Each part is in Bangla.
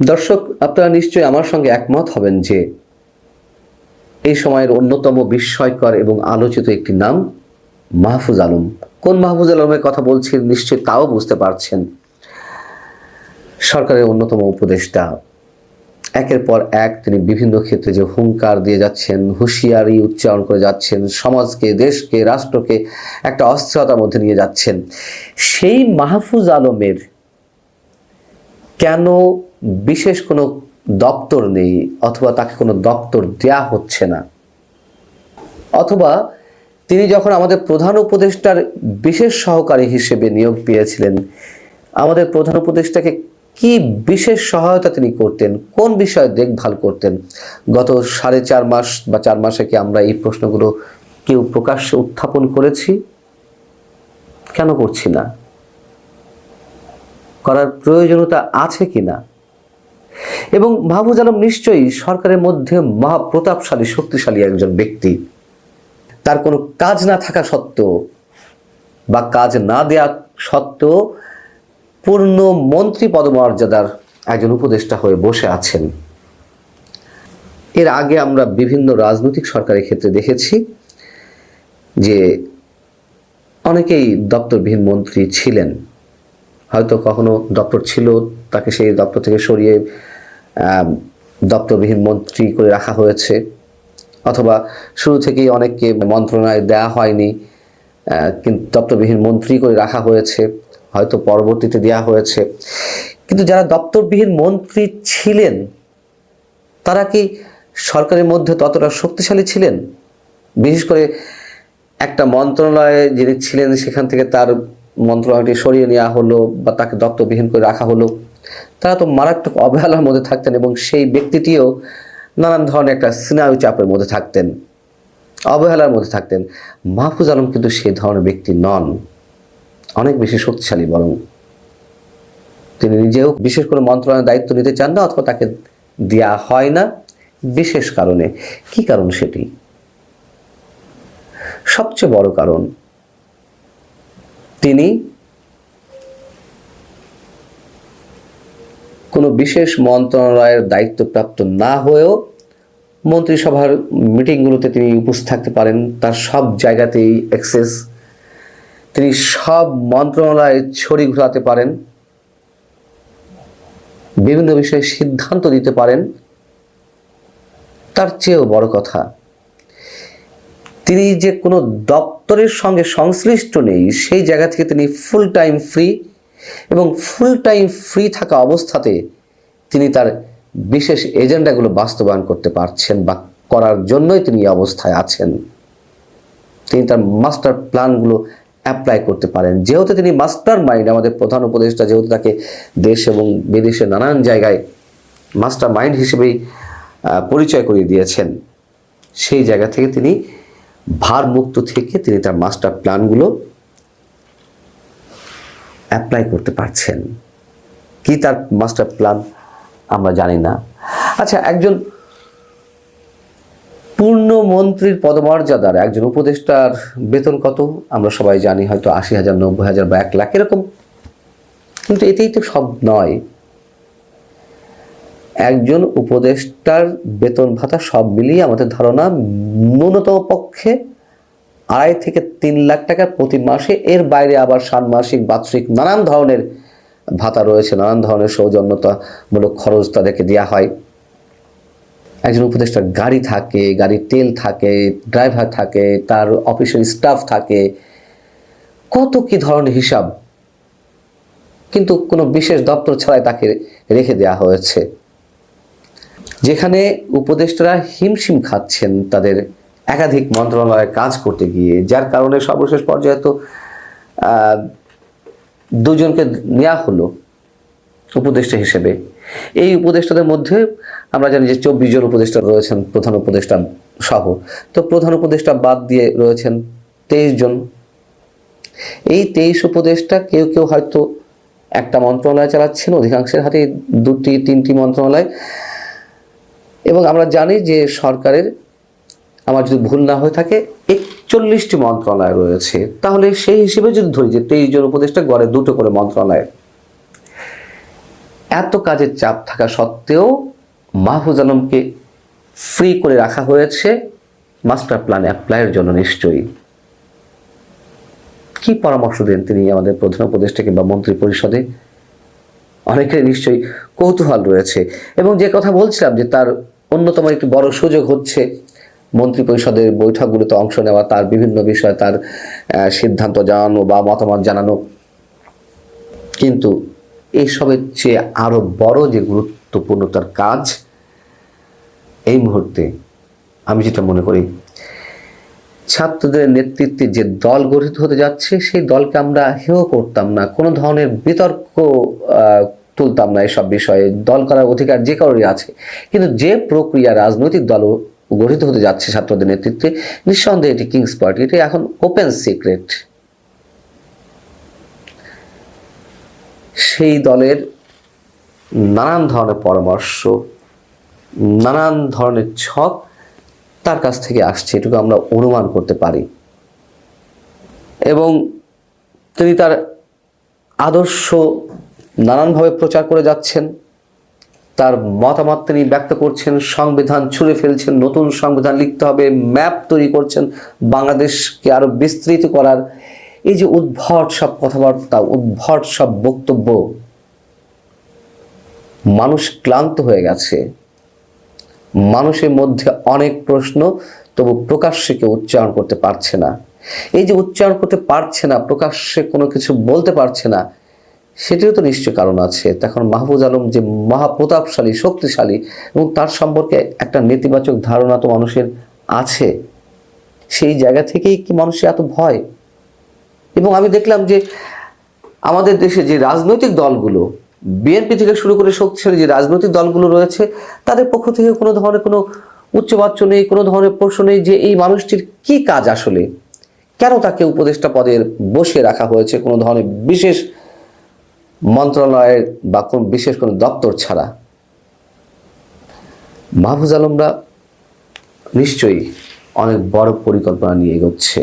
দর্শক, আপনারা নিশ্চয়ই আমার সঙ্গে একমত হবেন যে এই সময়ের অন্যতম বিস্ময়কর এবং আলোচিত একটি নাম মাহফুজ আলম। কোন মাহফুজ আলমের কথা বলছি নিশ্চয়ই তাও বুঝতে পারছেন। সরকারের অন্যতম উপদেষ্টা। একের পর এক তিনি বিভিন্ন ক্ষেত্রে যে হুঙ্কার দিয়ে যাচ্ছেন, হুঁশিয়ারি উচ্চারণ করে যাচ্ছেন, সমাজকে, দেশকে, রাষ্ট্রকে একটা অস্থিরতার মধ্যে নিয়ে যাচ্ছেন। সেই মাহফুজ আলমের কেন বিশেষ কোনো দপ্তর নেই অথবা তাকে কোনো দপ্তর দেয়া হচ্ছে না? অথবা তিনি যখন আমাদের প্রধান উপদেষ্টার বিশেষ সহকারী হিসেবে নিয়োগ পেয়েছিলেন, আমাদের প্রধান উপদেষ্টাকে কি বিশেষ সহায়তা তিনি করতেন? কোন বিষয়ে দেখভাল করতেন? গত সাড়ে চার মাস বা চার মাসে কি আমরা এই প্রশ্নগুলো কেউ প্রকাশ্যে উত্থাপন করেছি? কেন করছি না? করার প্রয়োজনীয়তা আছে কি না এবং মাহবুজ আলম নিশ্চয়ই সরকারের মধ্যে মহাপ্রতাপশালী, শক্তিশালী একজন ব্যক্তি। তার কোনো কাজ না থাকা সত্ত্বেও বা কাজ না দেয়া সত্ত্বেও পূর্ণ মন্ত্রী পদমর্যাদার একজন উপদেষ্টা হয়ে বসে আছেন। এর আগে আমরা বিভিন্ন রাজনৈতিক সরকারের ক্ষেত্রে দেখেছি যে অনেকেই দপ্তরবিহীন মন্ত্রী ছিলেন। হয়তো কখনো দপ্তর ছিল, তাকে সেই দপ্তর থেকে সরিয়ে দপ্তরবিহীন মন্ত্রী করে রাখা হয়েছে। অথবা শুরু থেকেই অনেককে মন্ত্রণালয় দেওয়া হয়নি কিন্তু দপ্তরবিহীন মন্ত্রী করে রাখা হয়েছে, হয়তো পরবর্তীতে দেওয়া হয়েছে। কিন্তু যারা দপ্তরবিহীন মন্ত্রী ছিলেন, তারা কি সরকারের মধ্যে ততটা শক্তিশালী ছিলেন? বিশেষ করে একটা মন্ত্রণালয়ে যিনি ছিলেন, সেখান থেকে তার মন্ত্রণালয়টি সরিয়ে নেওয়া হলো বা তাকে দপ্তরবিহীন করে রাখা হলো। তারা তো মারাত্মক অবহেলার মধ্যে থাকতেন এবং সেই ব্যক্তিটিও নানান ধরনের একটা সিনায়ু চাপের মধ্যে থাকতেন, অবহেলার মধ্যে থাকতেন। মাহফুজ আলম কিন্তু সেই ধরনের ব্যক্তি নন, অনেক বেশি শক্তিশালী বরং। তিনি নিজেও বিশেষ করে মন্ত্রণালয়ের দায়িত্ব নিতে চান না অথবা তাকে দেয়া হয় না, বিশেষ কারণে। কি কারণ সেটি? সবচেয়ে বড় কারণ তিনি কোনো বিশেষ মন্ত্রণালয়ের দায়িত্বপ্রাপ্ত না হয়েও মন্ত্রিসভার মিটিংগুলোতে তিনি উপস্থিত থাকতে পারেন। তার সব জায়গাতেই অ্যাক্সেস তিনি সব মন্ত্রণালয়ে ছড়ি ঘোরাতে পারেন। বিভিন্ন বিষয়ে সিদ্ধান্ত দিতে পারেন। তার চেয়েও বড় কথা তিনি যে কোনো দপ্তরের সঙ্গে সংশ্লিষ্ট নেই, সেই জায়গা থেকে তিনি ফুল টাইম ফ্রি এবং ফুল টাইম ফ্রি থাকা অবস্থাতে তিনি তার বিশেষ এজেন্ডাগুলো বাস্তবায়ন করতে পারছেন বা করার জন্যই তিনি অবস্থায় আছেন। তিনি তার মাস্টার প্ল্যানগুলো অ্যাপ্লাই করতে পারেন। যেহেতু তিনি মাস্টার মাইন্ড আমাদের প্রধান উপদেষ্টা যেহেতু তাকে দেশ এবং বিদেশে নানান জায়গায় মাস্টার মাইন্ড হিসেবেই পরিচয় করিয়ে দিয়েছেন, সেই জায়গা থেকে তিনি ভারমুক্ত থেকে তিনি তার মাস্টার প্ল্যানগুলো অ্যাপ্লাই করতে পারছেন। কি তার মাস্টার প্ল্যান? আমরা জানি না। আচ্ছা একজন পূর্ণ মন্ত্রীর পদমর্যাদার একজন উপদেষ্টার বেতন কত? আমরা সবাই জানি, হয়তো আশি হাজার, নব্বই হাজার বা এক লাখ, এরকম। কিন্তু এতেই তো সব নয়। একজন উপদেষ্টার বেতন ভাতা সব মিলিয়ে আমাদের ধারণা ন্যূনতম পক্ষে আড়াই থেকে তিন লাখ টাকা প্রতি মাসে। এর বাইরে আবার ষান্মাসিক, বাৎসরিক নানান ধরনের ভাতা রয়েছে, নানান ধরনের সৌজন্যতামূলক খরচ তাদেরকে দেওয়া হয়। একজন উপদেষ্টার গাড়ি থাকে, গাড়ির তেল থাকে, ড্রাইভার থাকে, তার অফিসের স্টাফ থাকে। কত কি ধরনের হিসাব। কিন্তু কোনো বিশেষ দপ্তর ছাড়াই তাকে রেখে দেওয়া হয়েছে। যেখানে উপদেষ্টারা হিমশিম খাচ্ছেন তাদের একাধিক মন্ত্রণালয়ে কাজ করতে গিয়ে, যার কারণে সর্বশেষ পর্যায়ে তো দুজনকে নেওয়া হলো উপদেষ্টা হিসেবে। এই উপদেষ্টাদের মধ্যে আমরা জানি যে চব্বিশ জন উপদেষ্টা রয়েছেন, প্রধান উপদেষ্টা সহ। তো প্রধান উপদেষ্টা বাদ দিয়ে রয়েছেন তেইশ জন। এই তেইশ উপদেষ্টা কেউ কেউ হয়তো একটা মন্ত্রণালয় চালাচ্ছেন, অধিকাংশের হাতে দুটি, তিনটি মন্ত্রণালয়। এবং আমরা জানি যে সরকারের, আমার যদি ভুল না হয়ে থাকে, একচল্লিশটি মন্ত্রণালয় রয়েছে। তাহলে সেই হিসেবে যদি ধরি যে তেইশ জন উপদেষ্টা গড়ে দুটো করে মন্ত্রণালয়, এত কাজের চাপ থাকা সত্ত্বেও মাহফুজ আলমকে ফ্রি করে রাখা হয়েছে মাস্টার প্ল্যান অ্যাপ্লাইয়ের জন্য নিশ্চয়ই। কি পরামর্শ দেন তিনি আমাদের প্রধান উপদেষ্টা কিংবা মন্ত্রী পরিষদে? অনেকের নিশ্চয়ই কৌতূহল রয়েছে। এবং যে কথা বলছিলাম যে তার অন্যতম একটি বড় সুযোগ হচ্ছে মন্ত্রী পরিষদের বৈঠকগুলোতে অংশ নেওয়া, তার বিভিন্ন বিষয়ে তার সিদ্ধান্ত জানানো বা মতামত জানানো। কিন্তু এইসবের চেয়ে আরও বড় যে গুরুত্বপূর্ণ তার কাজ, এই মুহূর্তে আমি যেটা মনে করি, ছাত্রদের নেতৃত্বে যে দল গঠিত হতে যাচ্ছে, সেই দলকে আমরা হেয় করতাম না। কোনো ধরনের বিতর্ক তুলতাম না এসব বিষয়ে। দল করার অধিকার যে কারোরই আছে। কিন্তু যে প্রক্রিয়া রাজনৈতিক দল গঠিত হতে যাচ্ছে ছাত্রদের নেতৃত্বে, নিঃসন্দেহে এটি কিংস পার্টি এটি এখন ওপেন সিক্রেট সেই দলের নানান ধরনের পরামর্শ, নানান ধরনের ছক তার কাছ থেকে আসছে, এটুকু আমরা অনুমান করতে পারি। এবং তিনি তার আদর্শ নানানভাবে প্রচার করে যাচ্ছেন। তার মতামত তিনি ব্যক্ত করছেন, সংবিধান ছুঁড়ে ফেলছেন, নতুন সংবিধান লিখতে হবে, ম্যাপ তৈরি করছেন, বাংলাদেশকে আরও বিস্তৃত করার। এই যে উদ্ভট সব কথাবার্তা, উদ্ভট সব বক্তব্য, মানুষ ক্লান্ত হয়ে গেছে। মানুষের মধ্যে অনেক প্রশ্ন, তবু প্রকাশ্যে কেউ উচ্চারণ করতে পারছে না। এই যে উচ্চারণ করতে পারছে না, প্রকাশ্যে কোনো কিছু বলতে পারছে না সেটিও তো নিশ্চয় কারণ আছে। তখন মাহফুজ আলম যে মহাপ্রতাপশালী শক্তিশালী এবং তার সম্পর্কে একটা নেতিবাচক ধারণা তো মানুষের আছে। সেই জায়গা থেকেই কি মানুষের এত ভয়? এবং আমি দেখলাম যে আমাদের দেশে যে রাজনৈতিক দলগুলো, বিএনপি থেকে শুরু করে শক্তিশালী যে রাজনৈতিক দলগুলো রয়েছে, তাদের পক্ষ থেকে কোনো ধরনের কোনো উচ্চবাচ্য নেই, কোনো ধরনের প্রশ্ন নেই যে এই মানুষটির কি কাজ আসলে? কেন তাকে উপদেষ্টা পদের বসিয়ে রাখা হয়েছে কোনো ধরনের বিশেষ মন্ত্রণালয়ের বা কোন বিশেষ কোনো দপ্তর ছাড়া মাহফুজ আলমরা নিশ্চয়ই অনেক বড় পরিকল্পনা নিয়ে এগোচ্ছে।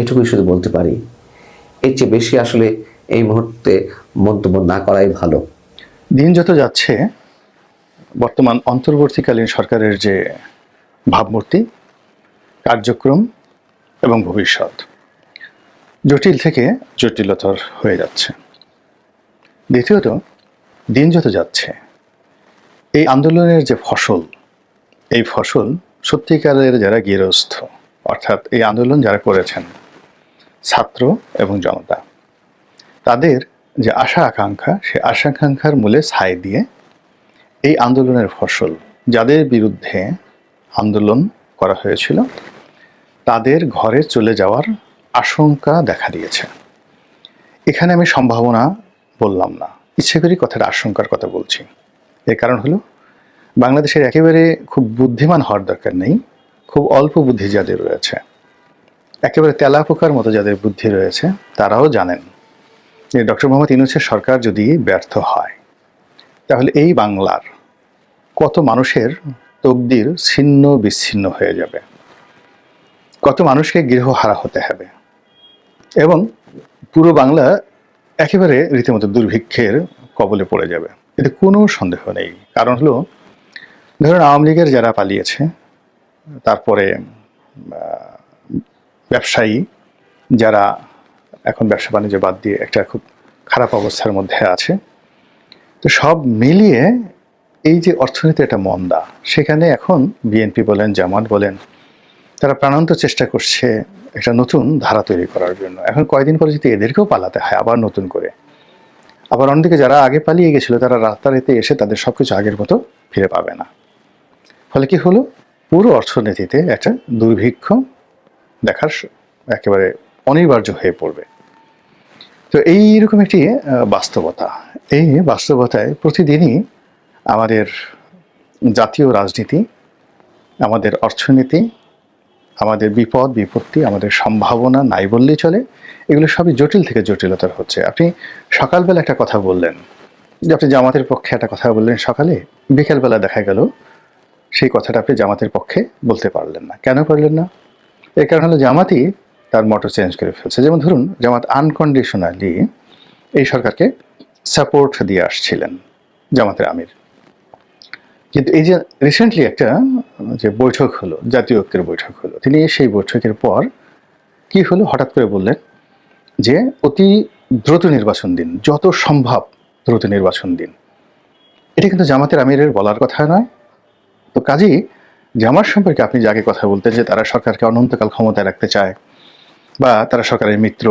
এটুকুই শুধু বলতে পারি, এর চেয়ে বেশি আসলে এই মুহূর্তে মন্তব্য না করাই ভালো। দিন যত যাচ্ছে, বর্তমান অন্তর্বর্তীকালীন সরকারের যে ভাবমূর্তি, কার্যক্রম এবং ভবিষ্যৎ জটিল থেকে জটিলতর হয়ে যাচ্ছে। দ্বিতীয়ত, দিন যত যাচ্ছে, এই আন্দোলনের যে ফসল, এই ফসল সত্যিকারের যারা গৃহস্থ, অর্থাৎ এই আন্দোলন যারা করেছেন, ছাত্র এবং জনতা, তাদের যে আশা আকাঙ্ক্ষা, সে আশা আকাঙ্ক্ষার মূলে ছাই দিয়ে এই আন্দোলনের ফসল, যাদের বিরুদ্ধে আন্দোলন করা হয়েছিল, তাদের ঘরে চলে যাওয়ার আশঙ্কা দেখা দিয়েছে। এখানে আমি সম্ভাবনা বললাম না। ইচ্ছে করি কথাটা আশঙ্কার কথা বলছি। এর কারণ হলো, বাংলাদেশের একেবারে খুব বুদ্ধিমান হওয়ার দরকার নেই, খুব অল্প বুদ্ধি যাদের রয়েছে। একেবারে তেলাপোকার মতো যাদের বুদ্ধি রয়েছে, তারাও জানেন যে ডক্টর মোহাম্মদ ইউনুসের সরকার যদি ব্যর্থ হয়, তাহলে এই বাংলার কত মানুষের তকদির ছিন্ন বিচ্ছিন্ন হয়ে যাবে। কত মানুষকে গৃহহারা হতে হবে। এবং পুরো বাংলা একেবারে রীতিমতো দুর্ভিক্ষের কবলে পড়ে যাবে। এতে কোনো সন্দেহ নেই। কারণ হলো, ধরুন আওয়ামী লীগের যারা পালিয়েছে, তারপরে ব্যবসায়ী যারা এখন ব্যবসা বাণিজ্য বাদ দিয়ে একটা খুব খারাপ অবস্থার মধ্যে আছে, তো সব মিলিয়ে এই যে অর্থনীতি একটা মন্দা, সেখানে এখন বিএনপি বলেন, জামাত বলেন, তারা প্রাণান্ত চেষ্টা করছে একটা নতুন ধারা তৈরি করার জন্য। এখন কয়দিন পরে যদি এদেরকেও পালাতে হয়, আবার নতুন করে। আবার অন্যদিকে যারা আগে পালিয়ে গেছিল, তারা রাতারাতি এসে তাদের সবকিছু আগের মতো ফিরে পাবে না। ফলে কি হলো? পুরো অর্থনীতিতে একটা দুর্ভিক্ষ দেখার একেবারে অনিবার্য হয়ে পড়বে। তো এইরকম একটি বাস্তবতা। এই বাস্তবতায় প্রতিদিনই আমাদের জাতীয় রাজনীতি, আমাদের অর্থনীতি আমাদের বিপদ, বিপত্তি, আমাদের সম্ভাবনা নাই বললেই চলে। এগুলো সবই জটিল থেকে জটিলতর হচ্ছে। আপনি সকালবেলা একটা কথা বললেন, যে আপনি জামাতের পক্ষে একটা কথা বললেন সকালে, বিকেলবেলা দেখা গেল, সেই কথাটা আপনি জামাতের পক্ষে বলতে পারলেন না। কেন পারলেন না? এর কারণ হলো জামাতই তার মটো চেঞ্জ করে ফেলছে। যেমন ধরুন, জামাত আনকন্ডিশনালি এই সরকারকে সাপোর্ট দিয়ে আসছিলেন জামাতের আমির। কিন্তু এই যে রিসেন্টলি একটা, যে বৈঠক হলো, জাতীয় ঐক্যের বৈঠক হলো, তিনি সেই বৈঠকের পর কি হলো? হঠাৎ করে বললেন যে অতি দ্রুত নির্বাচন দিন, যত সম্ভব দ্রুত নির্বাচন দিন। এটা কিন্তু জামাতের আমিরের বলার কথা নয়। তো কাজেই জামাত সম্পর্কে আপনি যাকে কথা বলতেন যে তারা সরকারকে অনন্তকাল ক্ষমতায় রাখতে চায়, বা তারা সরকারের মিত্র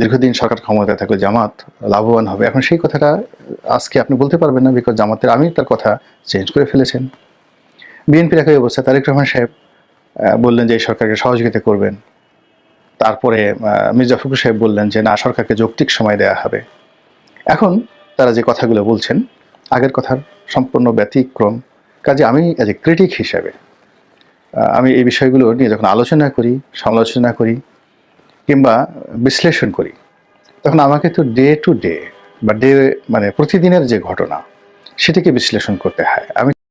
দীর্ঘদিন সরকার ক্ষমতায় থাকলে জামাত লাভবান হবে। এখন সেই কথাটা আজকে আপনি বলতে পারবেন না বিকজ জামাতের আমি তার কথা চেঞ্জ করে ফেলেছেন। বিএনপির একই অবস্থা। তারেক রহমান সাহেব বললেন যে এই সরকারকে সহযোগিতা করবেন। তারপরে মির্জা ফখরুল সাহেব বললেন যে না, সরকারকে যৌক্তিক সময় দেয়া হবে। এখন তারা যে কথাগুলো বলছেন, আগের কথার সম্পূর্ণ ব্যতিক্রম। কাজে আমি অ্যাজ এ ক্রিটিক হিসাবে আমি এই বিষয়গুলো নিয়ে যখন আলোচনা করি, সমালোচনা করি কিংবা বিশ্লেষণ করি, তখন আমাকে তো ডে টু ডে বা ডে মানে প্রতিদিনের যে ঘটনা, সেটিকে বিশ্লেষণ করতে হয়। আমি